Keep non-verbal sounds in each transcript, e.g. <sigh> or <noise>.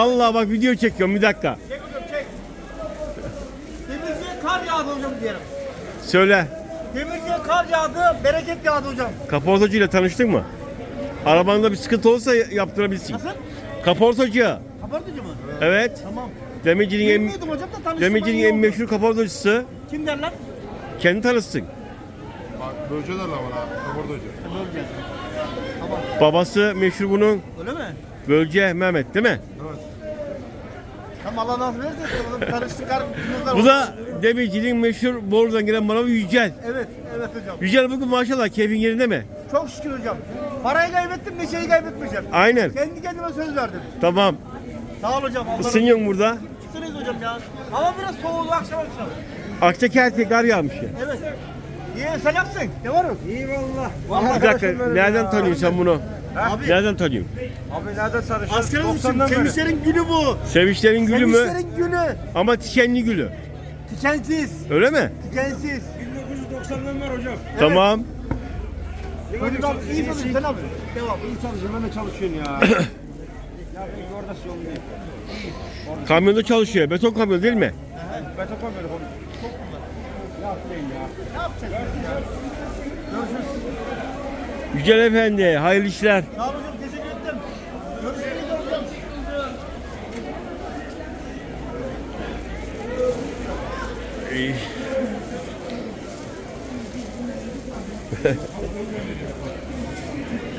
Allah bak video çekiyorum bir dakika. Çek hocam çek. Demirciye kar yağdı hocam diyelim. Söyle. Demirciye kar yağdı, bereket yağdı hocam. Kaportacı ile tanıştın mı? Arabanda bir sıkıntı olsa yaptırabilsin. Nasıl? Kaportacı. Kapatıcı mı? Evet. Tamam. Demircinin en, Bilmiyordum hocam da tanıştım. demircinin en meşhur kaportacısı. Kim derler? Kendi tanışsın. Bak bölce derler bana. Kaporta hoca. Bölge. Tamam. Babası meşhur bunun Öyle mi? Bölge Mehmet değil mi? Tamam Allah nasip ederse oğlum arkadaşlar. Bu da demircinin meşhur borudan gelen bana bir Yücel. Evet, evet hocam. Yücel bugün maşallah keyfin yerinde mi? Çok şükür hocam. Parayı kaybettim, neşeyi kaybetmeyeceğim. Aynen. Kendi kendime söz verdim. Tamam. Sağ ol hocam. Allah Isınıyorsun burada. Isınıyoruz hocam ya. Hava biraz soğudu akşam akşam. Akçakerti kar yağmış ya. Evet. İyi sen yapsın. Ne var o? İyi valla. Bir dakika nereden tanıyorsun sen bunu? Abi, Nereden tanıyorsun? abi nereden tanışıyorsun? Askerin misin? 90'dan beri. Sevinçlerin günü bu. Sevinçlerin gülü mü? Sevinçlerin günü. Ama tikenli gülü. Tikensiz. Öyle mi? Tikensiz. 1990'dan var hocam. Tamam. Hocam iyi tanışın sen abi. Devam. İyi çalışıyorsun, ben de çalışıyorsun ya. <coughs> ya ben orada yol değil. Kamyonda çalışıyor. Beton kamyon değil mi? Ben topam böyle konu. Ne yapayım ya? Ne yapacaksın ya? Görüşürüz. Yücel Efendi, hayırlı işler. Sağ ol hocam. Teşekkür ettim. Görüşürüz hocam. <laughs> İyi.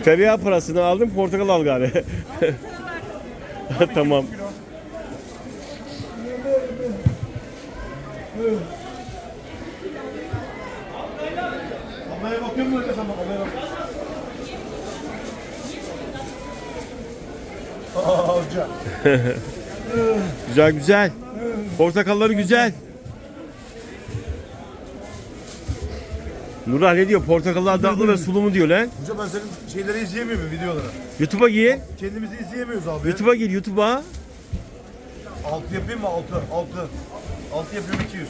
Tereyağı parasını aldım, portakal al gari. <laughs> tamam. Kameraya bakıyor musun öyle sen bak kameraya hoca. <laughs> Güzel güzel. Portakalları güzel. Nurhan ne diyor? Portakallar tatlı ve sulu mu diyor lan? Hoca ben senin şeyleri izleyemiyorum videoları. YouTube'a gir. Kendimizi izleyemiyoruz abi. YouTube'a gir YouTube'a. Altı yapayım mı? Altı. Altı. Altı yapıyorum 200.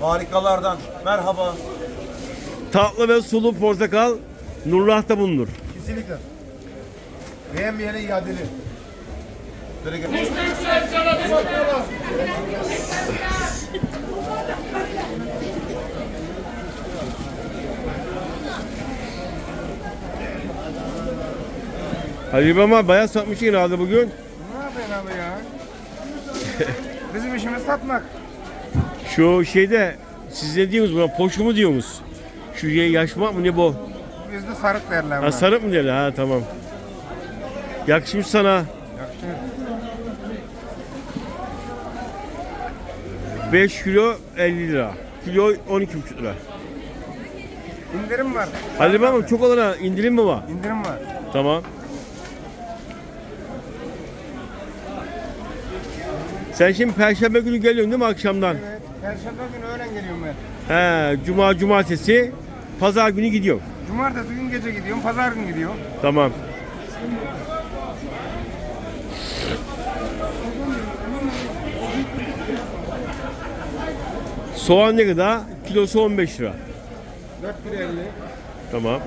Harikalardan. Merhaba. Tatlı ve sulu portakal Nurrah'ta bulunur. Kesinlikle. Beğenmeyene iadeli. Böyle gel. Halil ama bayağı satmış herhalde bugün. Ne yapıyorsun abi ya? Bizim işimiz satmak. Şu şeyde siz ne diyorsunuz buna? Poşu mu diyorsunuz? Şu yaşmak mı ne bu? Bizde sarık derler Ha buna. sarık mı derler? Ha tamam. Yakışmış sana. Yakışır. 5 kilo 50 lira. Kilo 12,5 lira. İndirim var. Halil ama çok olana indirim mi var? İndirim var. Tamam. Sen şimdi perşembe günü geliyorsun değil mi akşamdan? Evet. Perşembe günü öğlen geliyorum ben. He, cuma cumartesi, pazar günü gidiyor. Cumartesi gün gece gidiyorum, pazar gün gidiyorum. Tamam. Soğan ne kadar? Kilosu 15 lira. 4 lira 50. Tamam.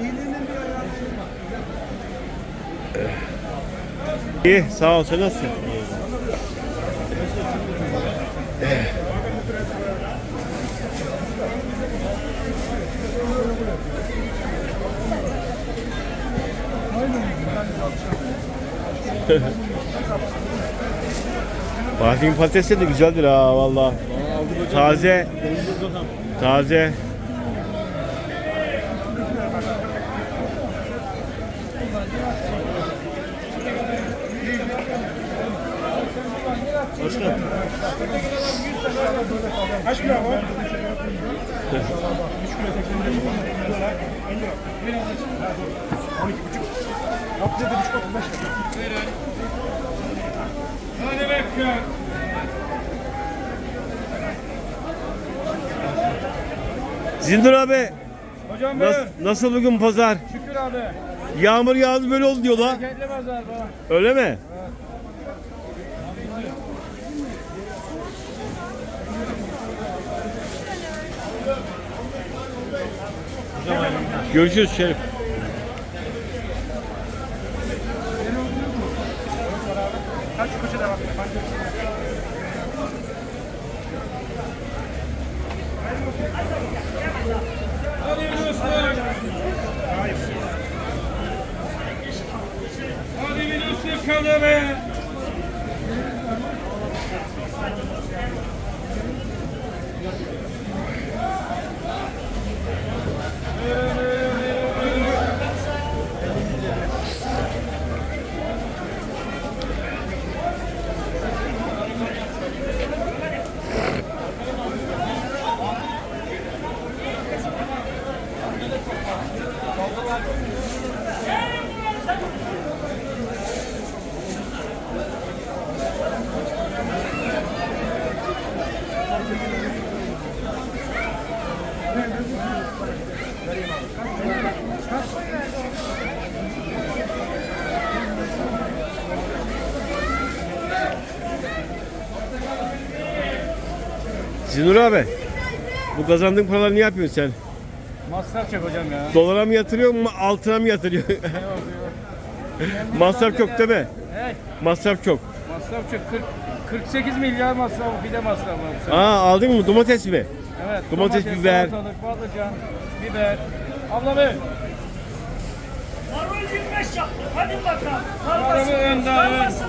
İyi, sağ ol. Sen nasılsın? Fatih'in patatesi de güzeldir ha valla. Taze. Taze. Kaç kilo bu? Zindur abi Hocam nas- nasıl bugün pazar? Şükür abi. Yağmur yağdı böyle oldu diyorlar. Kentli pazar bu. Öyle mi? Görüşürüz Şerif. ਦੇਖਿਆ ਜਾਵੇ Zinur abi. Bu kazandığın paraları ne yapıyorsun sen? Masraf çek hocam ya. Dolara mı yatırıyor mu altına mı yatırıyor? <laughs> Masraf çok değil mi? Evet. Masraf çok. Masraf çok 40 48 milyar masrafı fide masrafı var bu sene. Aa aldın mı domates mi? Evet. domates, biber. salatalık, patlıcan, biber. Abla be. Marul 25 yaptı. Hadi bakalım. Marul'u önden, Sarmasın.